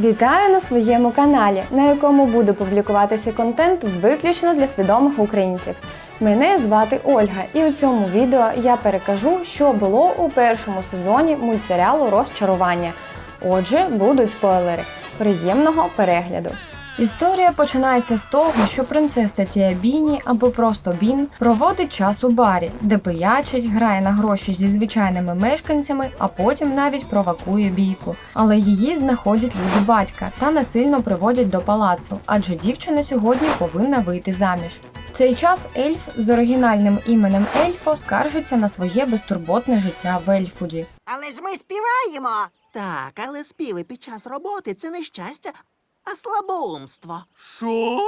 Вітаю на своєму каналі, на якому буде публікуватися контент виключно для свідомих українців. Мене звати Ольга, і у цьому відео я перекажу, що було у першому сезоні мультсеріалу Розчарування. Отже, будуть спойлери. Приємного перегляду! Історія починається з того, що принцеса Тіабіні або просто Бін проводить час у барі, де пиячить, грає на гроші зі звичайними мешканцями, а потім навіть провокує бійку. Але її знаходять люди батька та насильно приводять до палацу, адже дівчина сьогодні повинна вийти заміж. В цей час ельф з оригінальним іменем Ельфо скаржиться на своє безтурботне життя в Ельфуді. Але ж ми співаємо. Так, але співи під час роботи це не щастя, а слабоумство. Що?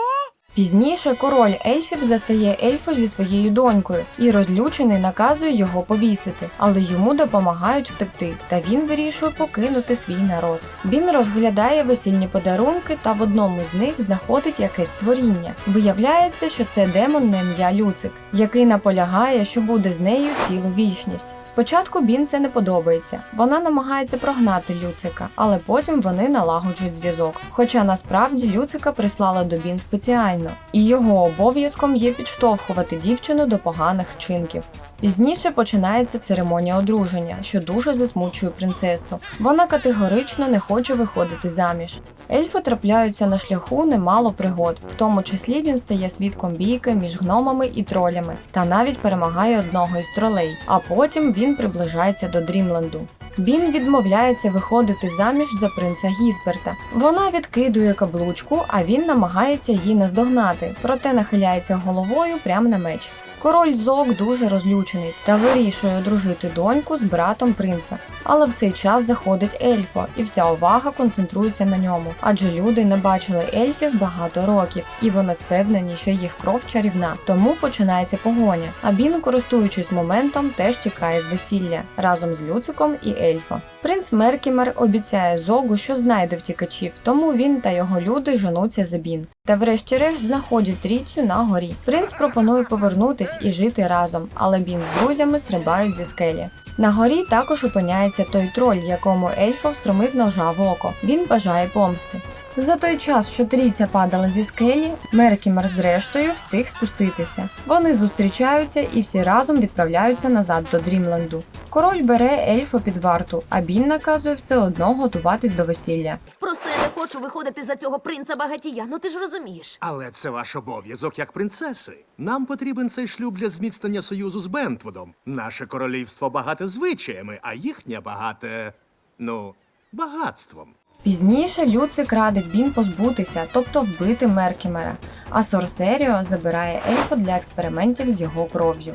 Пізніше король ельфів застає ельфу зі своєю донькою і розлючений наказує його повісити, але йому допомагають втекти, та він вирішує покинути свій народ. Він розглядає весільні подарунки та в одному з них знаходить якесь творіння. Виявляється, що це демон на ім'я Люцик, який наполягає, що буде з нею цілу вічність. Спочатку Бін це не подобається. Вона намагається прогнати Люцика, але потім вони налагоджують зв'язок. Хоча насправді Люцика прислала до Бін спеціально, і його обов'язком є підштовхувати дівчину до поганих вчинків. Пізніше починається церемонія одруження, що дуже засмучує принцесу. Вона категорично не хоче виходити заміж. Ельфи трапляються на шляху немало пригод, в тому числі він стає свідком бійки між гномами і тролями, та навіть перемагає одного із тролей. А потім він приближається до Дрімленду. Бін відмовляється виходити заміж за принца Гізберта. Вона відкидує каблучку, а він намагається її наздогнати, проте нахиляється головою прямо на меч. Король Зок дуже розлючений та вирішує одружити доньку з братом принца. Але в цей час заходить ельфо, і вся увага концентрується на ньому, адже люди не бачили ельфів багато років, і вони впевнені, що їх кров чарівна. Тому починається погоня. А Бін, користуючись моментом, теж тікає з весілля разом з Люциком і ельфо. Принц Меркімер обіцяє Зогу, що знайде втікачів, тому він та його люди женуться за Бін. Та врешті-решт знаходять Ріцю на горі. Принц пропонує повернутись і жити разом, але Бін з друзями стрибають зі скелі. На горі також опиняється той троль, якому ельфа встромив ножа в око. Він бажає помсти. За той час, що трійця падала зі скелі, Меркімер зрештою встиг спуститися. Вони зустрічаються і всі разом відправляються назад до Дрімленду. Король бере ельфа під варту, а Бін наказує все одно готуватись до весілля. Просто я не хочу виходити за цього принца багатія, ну ти ж розумієш. Але це ваш обов'язок як принцеси. Нам потрібен цей шлюб для зміцнення союзу з Бентвудом. Наше королівство багате звичаями, а їхнє багате. ну, багатством. Пізніше Люцик радить Бін позбутися, тобто вбити Меркімера, а Сорсеріо забирає ельфа для експериментів з його кров'ю.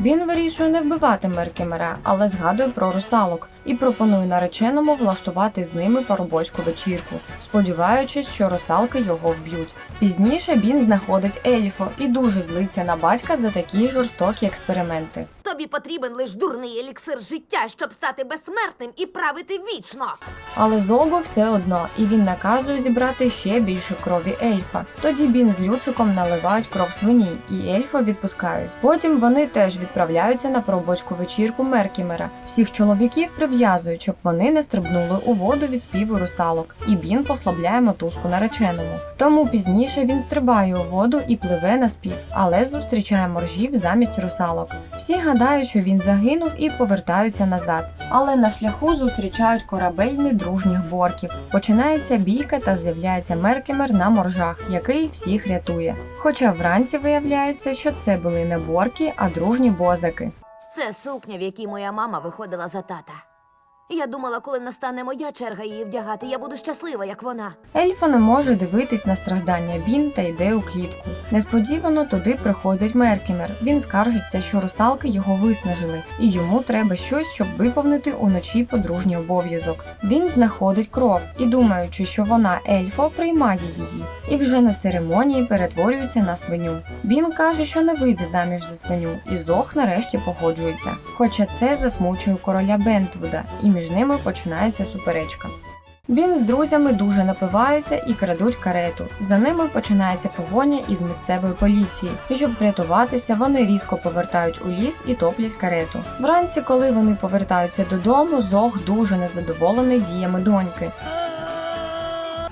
Він вирішує не вбивати Меркімера, але згадує про русалок і пропонує нареченому влаштувати з ними парубоцьку вечірку, сподіваючись, що русалки його вб'ють. Пізніше Бін знаходить ельфо і дуже злиться на батька за такі жорстокі експерименти. Тобі потрібен лиш дурний еліксир життя, щоб стати безсмертним і правити вічно. Але Зогу все одно, і він наказує зібрати ще більше крові ельфа. Тоді Бін з Люциком наливають кров свині, і ельфа відпускають. Потім вони теж відправляються на пробочку вечірку Меркімера. Всіх чоловіків прив'язують, щоб вони не стрибнули у воду від співу русалок, і Бін послабляє мотузку нареченому. Тому пізніше він стрибає у воду і пливе на спів, але зустрічає моржів замість русалок. Всі гадають, що він загинув і повертаються назад. Але на шляху зустрічають корабель недружніх борків. Починається бійка та з'являється Меркемер на моржах, який всіх рятує. Хоча вранці виявляється, що це були не борки, а дружні бозаки. Це сукня, в якій моя мама виходила за тата. Я думала, коли настане моя черга її вдягати, я буду щаслива, як вона. Ельфа не може дивитись на страждання Бін та йде у клітку. Несподівано туди приходить Меркімер. Він скаржиться, що русалки його виснажили, і йому треба щось, щоб виповнити уночі подружній обов'язок. Він знаходить кров і, думаючи, що вона ельфо, приймає її, і вже на церемонії перетворюється на свиню. Бін каже, що не вийде заміж за свиню, і Зох нарешті погоджується. Хоча це засмучує короля Бентвуда, і між ними починається суперечка. Він з друзями дуже напиваються і крадуть карету. За ними починається погоня із місцевої поліції. І щоб врятуватися, вони різко повертають у ліс і топлять карету. Вранці, коли вони повертаються додому, Зог дуже незадоволений діями доньки.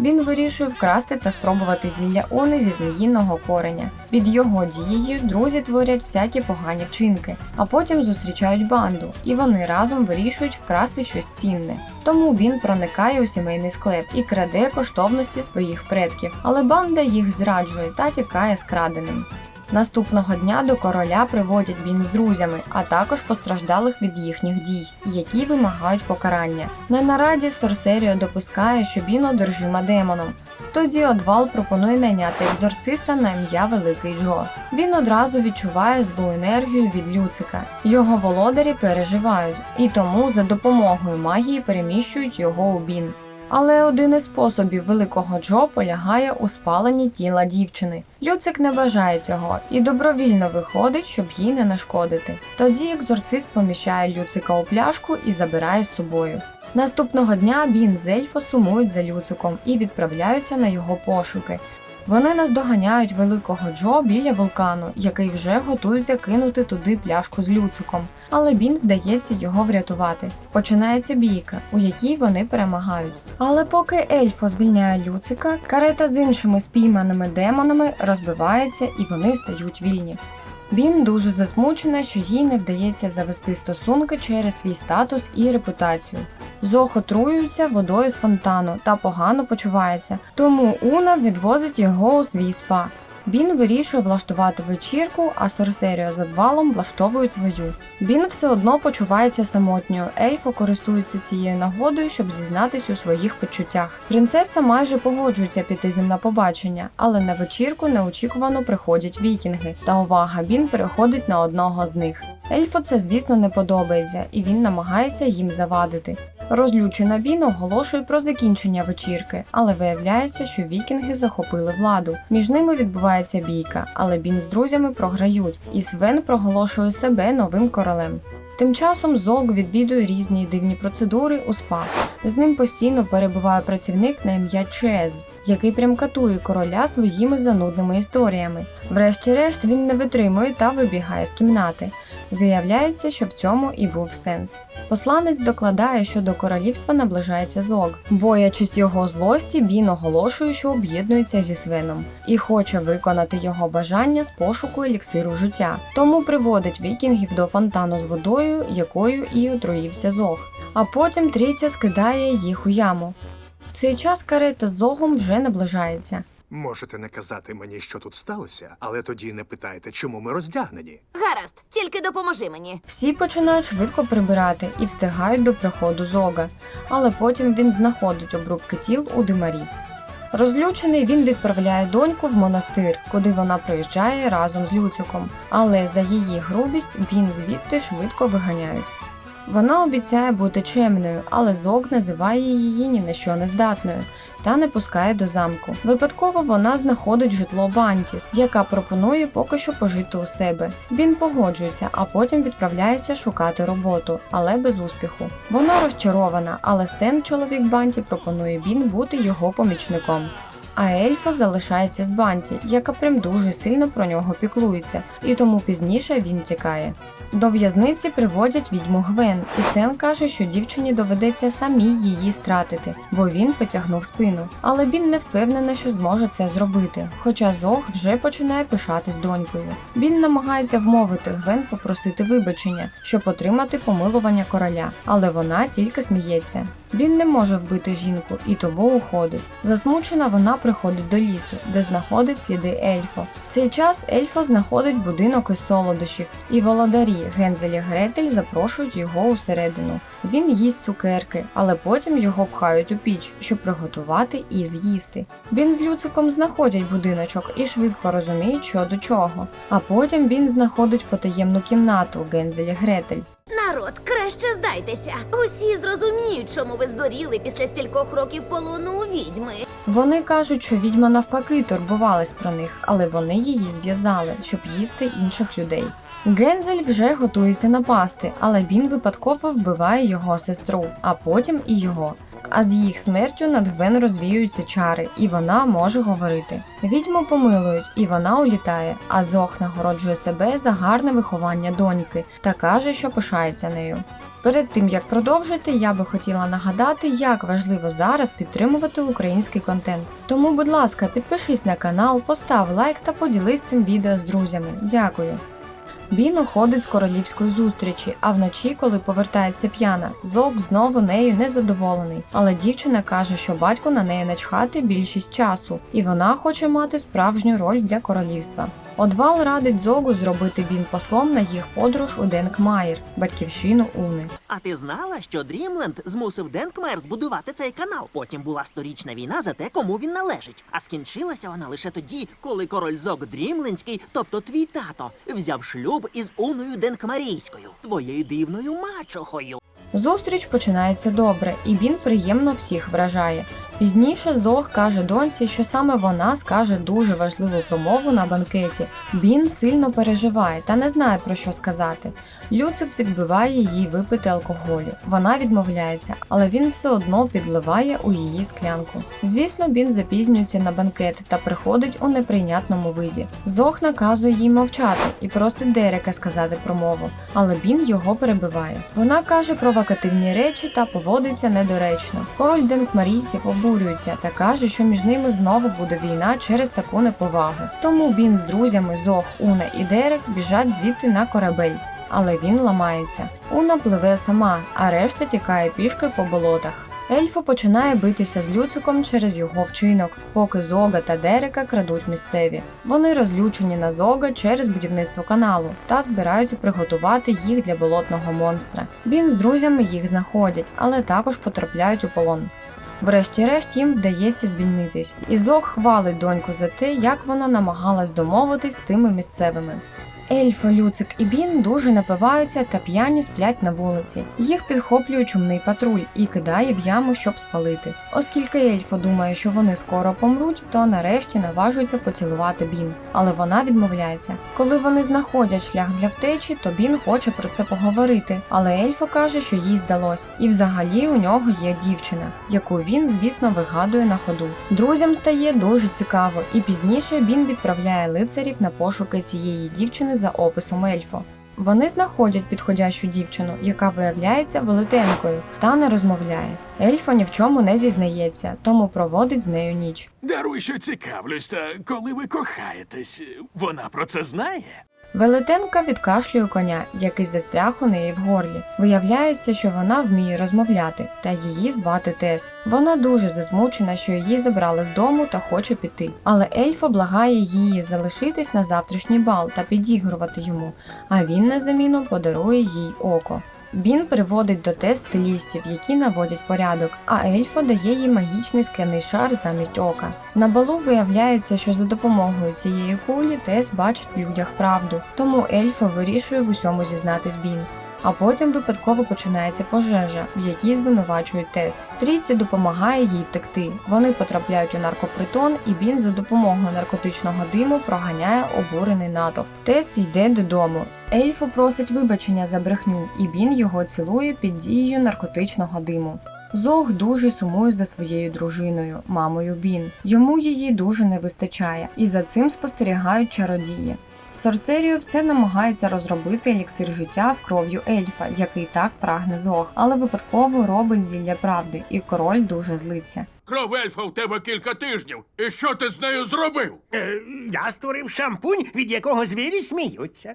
Він вирішує вкрасти та спробувати зілля Они зі зміїного кореня. Під його дією друзі творять всякі погані вчинки, а потім зустрічають банду, і вони разом вирішують вкрасти щось цінне. Тому він проникає у сімейний склеп і краде коштовності своїх предків, але банда їх зраджує та тікає з краденим. Наступного дня до короля приводять він з друзями, а також постраждалих від їхніх дій, які вимагають покарання. На нараді Сорсеріо допускає, що він одержима демоном. Тоді Одвал пропонує найняти екзорциста на ім'я Великий Джо. Він одразу відчуває злу енергію від Люцика. Його володарі переживають, і тому за допомогою магії переміщують його у бін. Але один із способів великого Джо полягає у спаленні тіла дівчини. Люцик не бажає цього і добровільно виходить, щоб їй не нашкодити. Тоді екзорцист поміщає Люцика у пляшку і забирає з собою. Наступного дня Бін з Ельфо сумують за Люциком і відправляються на його пошуки. Вони наздоганяють великого Джо біля вулкану, який вже готується кинути туди пляшку з люциком. Але Бін вдається його врятувати. Починається бійка, у якій вони перемагають. Але поки Ельфо звільняє Люцика, карета з іншими спійманими демонами розбивається і вони стають вільні. Бін дуже засмучена, що їй не вдається завести стосунки через свій статус і репутацію. Зох отруюється водою з фонтану та погано почувається, тому Уна відвозить його у свій спа. Бін вирішує влаштувати вечірку, а Сорсеріо з обвалом влаштовують свою. Бін все одно почувається самотньою. Ельфо користується цією нагодою, щоб зізнатись у своїх почуттях. Принцеса майже погоджується піти з ним на побачення, але на вечірку неочікувано приходять вікінги, та увага Бін переходить на одного з них. Ельфу це, звісно, не подобається, і він намагається їм завадити. Розлючена Бін оголошує про закінчення вечірки, але виявляється, що вікінги захопили владу. Між ними відбувається бійка, але Бін з друзями програють, і Свен проголошує себе новим королем. Тим часом Зог відвідує різні дивні процедури у спа. З ним постійно перебуває працівник на ім'я Чез, який прям катує короля своїми занудними історіями. Врешті-решт він не витримує та вибігає з кімнати. Виявляється, що в цьому і був сенс. Посланець докладає, що до королівства наближається Зог. Боячись його злості, Бін оголошує, що об'єднується зі Свеном і хоче виконати його бажання з пошуку еліксиру життя. Тому приводить вікінгів до фонтану з водою, якою і отруївся Зог. А потім трійця скидає їх у яму. Цей час карета з Зогом вже наближається. Можете не казати мені, що тут сталося, але тоді не питайте, чому ми роздягнені. Гаразд, тільки допоможи мені. Всі починають швидко прибирати і встигають до приходу Зога, але потім він знаходить обрубки тіл у димарі. Розлючений він відправляє доньку в монастир, куди вона приїжджає разом з Люциком, але за її грубість він звідти швидко виганяють. Вона обіцяє бути чемною, але Зог називає її ні на що не здатною та не пускає до замку. Випадково вона знаходить житло Банті, яка пропонує поки що пожити у себе. Він погоджується, а потім відправляється шукати роботу, але без успіху. Вона розчарована, але Стен, чоловік Банті, пропонує Бін бути його помічником. А Ельфо залишається з Банті, яка прям дуже сильно про нього піклується, і тому пізніше він тікає. До в'язниці приводять відьму Гвен, і Стен каже, що дівчині доведеться самій її стратити, бо він потягнув спину. Але Бін не впевнена, що зможе це зробити, хоча Зог вже починає пишатись донькою. Він намагається вмовити Гвен попросити вибачення, щоб отримати помилування короля, але вона тільки сміється. Він не може вбити жінку і тому уходить. Засмучена вона приходить до лісу, де знаходить сліди Ельфо. В цей час Ельфо знаходить будинок із солодощів, і володарі Гензель Гретель запрошують його усередину. Він їсть цукерки, але потім його пхають у піч, щоб приготувати і з'їсти. Він з Люциком знаходять будиночок і швидко розуміють, що до чого. А потім він знаходить потаємну кімнату Гензель Гретель. Народ, краще здайтеся. Усі зрозуміють, чому ви здуріли після стількох років полону у відьми. Вони кажуть, що відьма навпаки турбувалась про них, але вони її зв'язали, щоб їсти інших людей. Гензель вже готується напасти, але він випадково вбиває його сестру, а потім і його. А з їх смертю над Гвен розвіюються чари, і вона може говорити. Відьму помилують, і вона улітає, а Зох нагороджує себе за гарне виховання доньки та каже, що пишається нею. Перед тим як продовжити, я би хотіла нагадати, як важливо зараз підтримувати український контент. Тому, будь ласка, підпишись на канал, постав лайк та поділись цим відео з друзями. Дякую. Бін уходить з королівської зустрічі, а вночі, коли повертається п'яна, Зок знову нею незадоволений. Але дівчина каже, що батько на неї начхати більшість часу, і вона хоче мати справжню роль для королівства. Одвал радить Зогу зробити Бін послом на їх подорож у Денкмаєр, батьківщину Уни. А ти знала, що Дрімленд змусив Денкмер збудувати цей канал? Потім була сторічна війна за те, кому він належить. А скінчилася вона лише тоді, коли король Зог Дрімлендський, тобто твій тато, взяв шлюб із Уною Денкмарійською, твоєю дивною мачохою. Зустріч починається добре, і Бін приємно всіх вражає. Пізніше Зог каже доньці, що саме вона скаже дуже важливу промову на банкеті. Він сильно переживає та не знає про що сказати. Люцик підбиває їй випити алкоголю. Вона відмовляється, але він все одно підливає у її склянку. Звісно, Бін запізнюється на банкет та приходить у неприйнятному виді. Зог наказує їй мовчати і просить Дерека сказати промову, але Бін його перебиває. Вона каже провокативні речі та поводиться недоречно. Король денкмарійців обурюється та каже, що між ними знову буде війна через таку неповагу. Тому Бін з друзями Зог, Уна і Дерек біжать звідти на корабель. Але він ламається. Уна пливе сама, а решта тікає пішки по болотах. Ельфо починає битися з Люциком через його вчинок, поки Зога та Дерека крадуть місцеві. Вони розлючені на Зога через будівництво каналу та збираються приготувати їх для болотного монстра. Бін з друзями їх знаходять, але також потрапляють у полон. Врешті-решт їм вдається звільнитись, і Зог хвалить доньку за те, як вона намагалась домовитись з тими місцевими. Ельфо, Люцик і Бін дуже напиваються та п'яні сплять на вулиці. Їх підхоплює чумний патруль і кидає в яму, щоб спалити. Оскільки Ельфо думає, що вони скоро помруть, то нарешті наважується поцілувати Бін. Але вона відмовляється. Коли вони знаходять шлях для втечі, то Бін хоче про це поговорити. Але Ельфо каже, що їй здалось, і взагалі у нього є дівчина, яку він, звісно, вигадує на ходу. Друзям стає дуже цікаво, і пізніше Бін відправляє лицарів на пошуки цієї дівчини за описом Ельфо. Вони знаходять підходящу дівчину, яка виявляється велетенкою та не розмовляє. Ельфо ні в чому не зізнається, тому проводить з нею ніч. Даруй, що цікавлюсь, та коли ви кохаєтесь, вона про це знає? Велетенка відкашлює коня, який застряг у неї в горлі. Виявляється, що вона вміє розмовляти, та її звати Тес. Вона дуже засмучена, що її забрали з дому та хоче піти. Але ельф облагає її залишитись на завтрашній бал та підігрувати йому, а він на заміну подарує їй око. Бін приводить до Тес стилістів, які наводять порядок, а Ельфо дає їй магічний скляний шар замість ока. На балу виявляється, що за допомогою цієї кулі Тес бачить в людях правду, тому Ельфо вирішує в усьому зізнатись Бін. А потім випадково починається пожежа, в якій звинувачують Тес. Трійці допомагає їй втекти. Вони потрапляють у наркопритон, і Бін за допомогою наркотичного диму проганяє обурений натовп. Тес йде додому. Ельфо просить вибачення за брехню, і Бін його цілує під дією наркотичного диму. Зог дуже сумує за своєю дружиною, мамою Бін. Йому її дуже не вистачає, і за цим спостерігають чародії. Сорсеріо все намагається розробити еліксир життя з кров'ю ельфа, який так прагне Зог, але випадково робить зілля правди, і король дуже злиться. Кров ельфа в тебе кілька тижнів. І що ти з нею зробив? Е, я створив шампунь, від якого звірі сміються.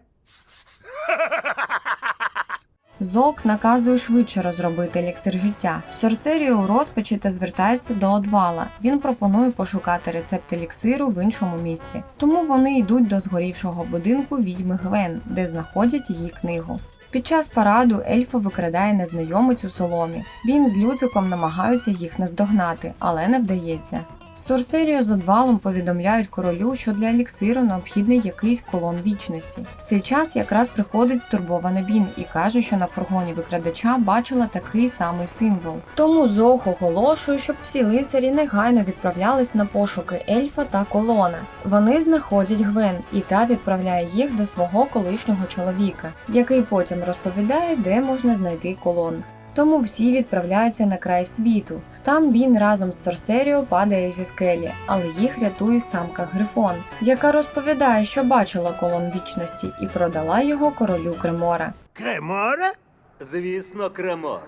Зок наказує швидше розробити еліксир життя. Сорсеріо у розпачі та звертається до одвала. Він пропонує пошукати рецепт еліксиру в іншому місці. Тому вони йдуть до згорівшого будинку відьми Гвен, де знаходять її книгу. Під час параду ельфа викрадає незнайомець у соломі. Він з Люциком намагаються їх наздогнати, але не вдається. Сорсеріо з одвалом повідомляють королю, що для еліксиру необхідний якийсь колон вічності. В цей час якраз приходить стурбована Бін і каже, що на фургоні викрадача бачила такий самий символ. Тому Зох оголошує, щоб всі лицарі негайно відправлялись на пошуки ельфа та колона. Вони знаходять Гвен, і та відправляє їх до свого колишнього чоловіка, який потім розповідає, де можна знайти колон. Тому всі відправляються на край світу. Там він разом з Сорсеріо падає зі скелі, але їх рятує самка Грифон, яка розповідає, що бачила колон вічності і продала його королю Кремора. Кремора? Звісно, Кремора.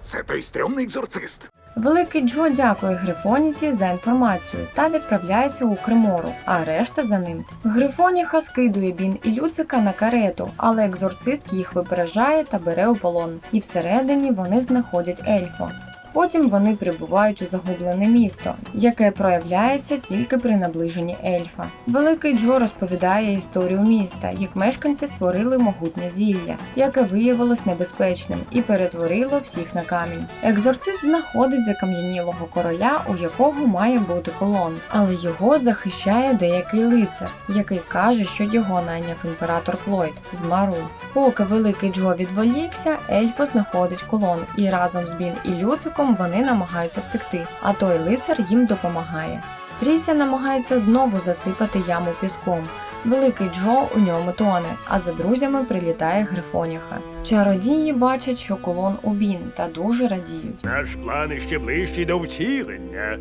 Це той стрьомний екзорцист. Великий Джо дякує Грифоніці за інформацію та відправляється у Кремору, а решта за ним. Грифоніха скидує Бін і Люцика на карету, але екзорцист їх випереджає та бере у полон. І всередині вони знаходять ельфа. Потім вони прибувають у загублене місто, яке проявляється тільки при наближенні ельфа. Великий Джо розповідає історію міста, як мешканці створили могутнє зілля, яке виявилось небезпечним і перетворило всіх на камінь. Екзорцист знаходить закам'янілого короля, у якого має бути колон, але його захищає деякий лицар, який каже, що його найняв імператор Клойд з Мару. Поки великий Джо відволікся, Ельфо знаходить колон, і разом з Бін і Люциком вони намагаються втекти, а той лицар їм допомагає. Трійця намагається знову засипати яму піском. Великий Джо у ньому тоне, а за друзями прилітає Грифоніха. Чародії бачать, що колон у Бін та дуже радіють. Наш план іще ближчий до втілення.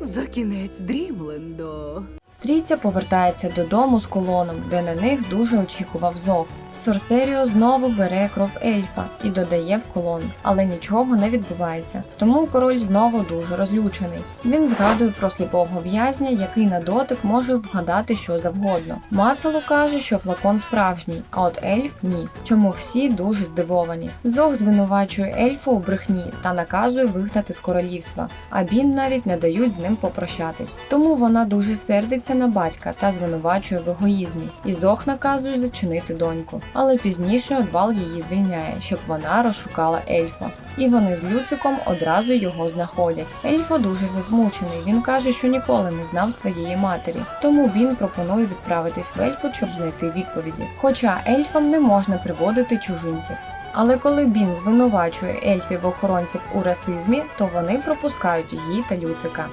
За кінець Дрімлендо. Трійця повертається додому з колоном, де на них дуже очікував Зов. Сорсеріо знову бере кров ельфа і додає в колон, але нічого не відбувається. Тому король знову дуже розлючений. Він згадує про сліпого в'язня, який на дотик може вгадати що завгодно. Мацело каже, що флакон справжній, а от ельф ні. Чому всі дуже здивовані. Зог звинувачує ельфа у брехні та наказує вигнати з королівства, а Бін навіть не дають з ним попрощатись. Тому вона дуже сердиться на батька та звинувачує в егоїзмі, і Зог наказує зачинити доньку. Але пізніше одвал її звільняє, щоб вона розшукала ельфа. І вони з Люциком одразу його знаходять. Ельфо дуже засмучений. Він каже, що ніколи не знав своєї матері. Тому він пропонує відправитись в ельфу, щоб знайти відповіді. Хоча ельфам не можна приводити чужинців. Але коли Бін звинувачує ельфів охоронців у расизмі, то вони пропускають її та Люцика.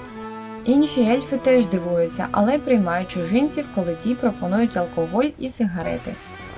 Інші ельфи теж дивуються, але приймають чужинців, коли ті пропонують алкоголь і сигарети.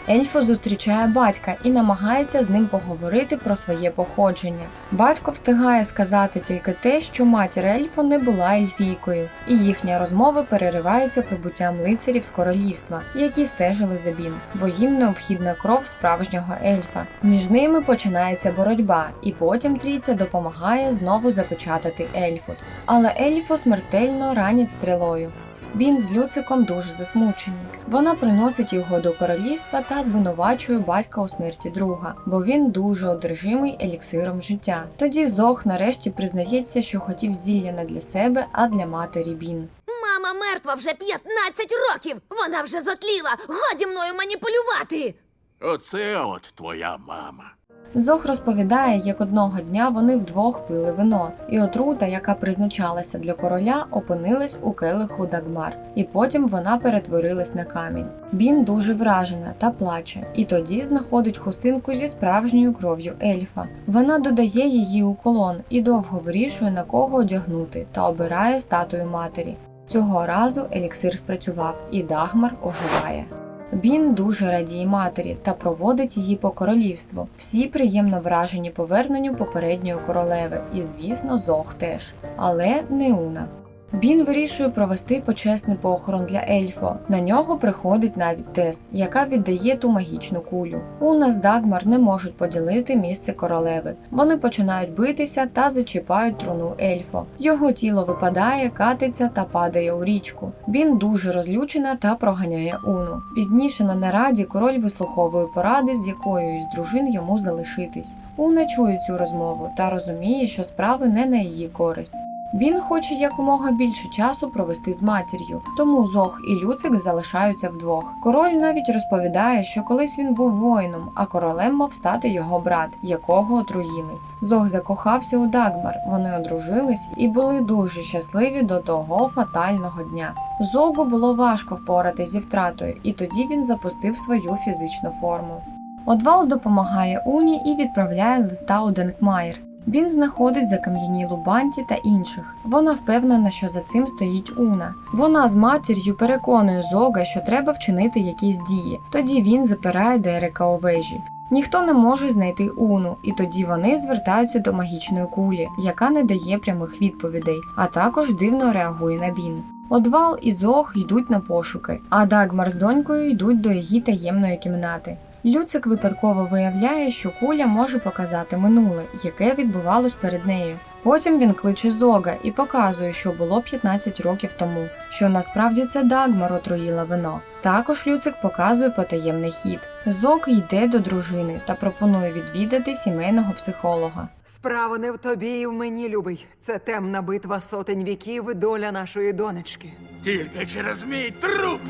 Ельфо зустрічає батька і намагається з ним поговорити про своє походження. Батько встигає сказати тільки те, що матір Ельфо не була ельфійкою, і їхня розмова переривається прибуттям лицарів з королівства, які стежили за Бін, бо їм необхідна кров справжнього ельфа. Між ними починається боротьба, і потім трійця допомагає знову запечатати Ельфут. Але Ельфо смертельно ранять стрілою. Він з Люциком дуже засмучені. Вона приносить його до королівства та звинувачує батька у смерті друга, бо він дуже одержимий еліксиром життя. Тоді Зох нарешті признається, що хотів зілля не для себе, а для матері Бін. Мама мертва вже 15 років! Вона вже зотліла! Годі мною маніпулювати! Оце от твоя мама. Зох розповідає, як одного дня вони вдвох пили вино, і отрута, яка призначалася для короля, опинилась у келиху Дагмар, і потім вона перетворилась на камінь. Бін дуже вражена та плаче, і тоді знаходить хустинку зі справжньою кров'ю ельфа. Вона додає її у колон і довго вирішує на кого одягнути та обирає статую матері. Цього разу еліксир спрацював, і Дагмар оживає. Бін дуже радіє матері та проводить її по королівству. Всі приємно вражені поверненню попередньої королеви, і, звісно, Зох теж. Але не Уна. Бін вирішує провести почесний похорон для Ельфо. На нього приходить навіть Тес, яка віддає ту магічну кулю. Уна з Дагмар не можуть поділити місце королеви. Вони починають битися та зачіпають труну Ельфо. Його тіло випадає, катиться та падає у річку. Бін дуже розлючена та проганяє Уну. Пізніше на нараді король вислуховує поради, з якою із дружин йому залишитись. Уна чує цю розмову та розуміє, що справи не на її користь. Він хоче якомога більше часу провести з матір'ю, тому Зох і Люцик залишаються вдвох. Король навіть розповідає, що колись він був воїном, а королем мав стати його брат, якого отруїли. Зох закохався у Дагмар, вони одружились і були дуже щасливі до того фатального дня. Зогу було важко впоратись зі втратою, і тоді він запустив свою фізичну форму. Одвал допомагає Уні і відправляє листа у Денкмайр. Він знаходить закам'янілу банті та інших. Вона впевнена, що за цим стоїть Уна. Вона з матір'ю переконує Зога, що треба вчинити якісь дії. Тоді він запирає Дерека у вежі. Ніхто не може знайти Уну, і тоді вони звертаються до магічної кулі, яка не дає прямих відповідей, а також дивно реагує на Бін. Одвал і Зог йдуть на пошуки, а Дагмар з донькою йдуть до її таємної кімнати. Люцик випадково виявляє, що куля може показати минуле, яке відбувалось перед нею. Потім він кличе Зога і показує, що було 15 років тому, що насправді це Дагмар отруїла вино. Також Люцик показує потаємний хід. Зог йде до дружини та пропонує відвідати сімейного психолога. Справа не в тобі і в мені, любий. Це темна битва сотень віків і доля нашої донечки. Тільки через мій труп.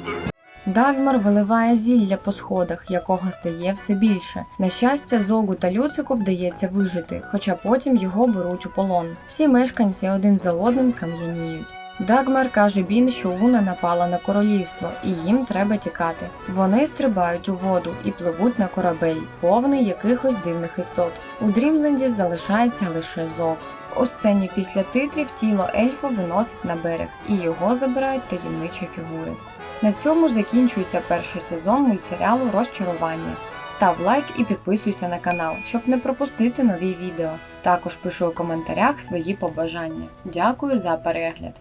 Дагмар виливає зілля по сходах, якого стає все більше. На щастя, Зогу та Люцику вдається вижити, хоча потім його беруть у полон. Всі мешканці один за одним кам'яніють. Дагмар каже Бін, що Уна напала на королівство, і їм треба тікати. Вони стрибають у воду і пливуть на корабель, повний якихось дивних істот. У Дрімленді залишається лише Зог. У сцені після титрів тіло ельфа виносить на берег, і його забирають таємничі фігури. На цьому закінчується перший сезон мультсеріалу Розчарування. Став лайк і підписуйся на канал, щоб не пропустити нові відео. Також пиши у коментарях свої побажання. Дякую за перегляд!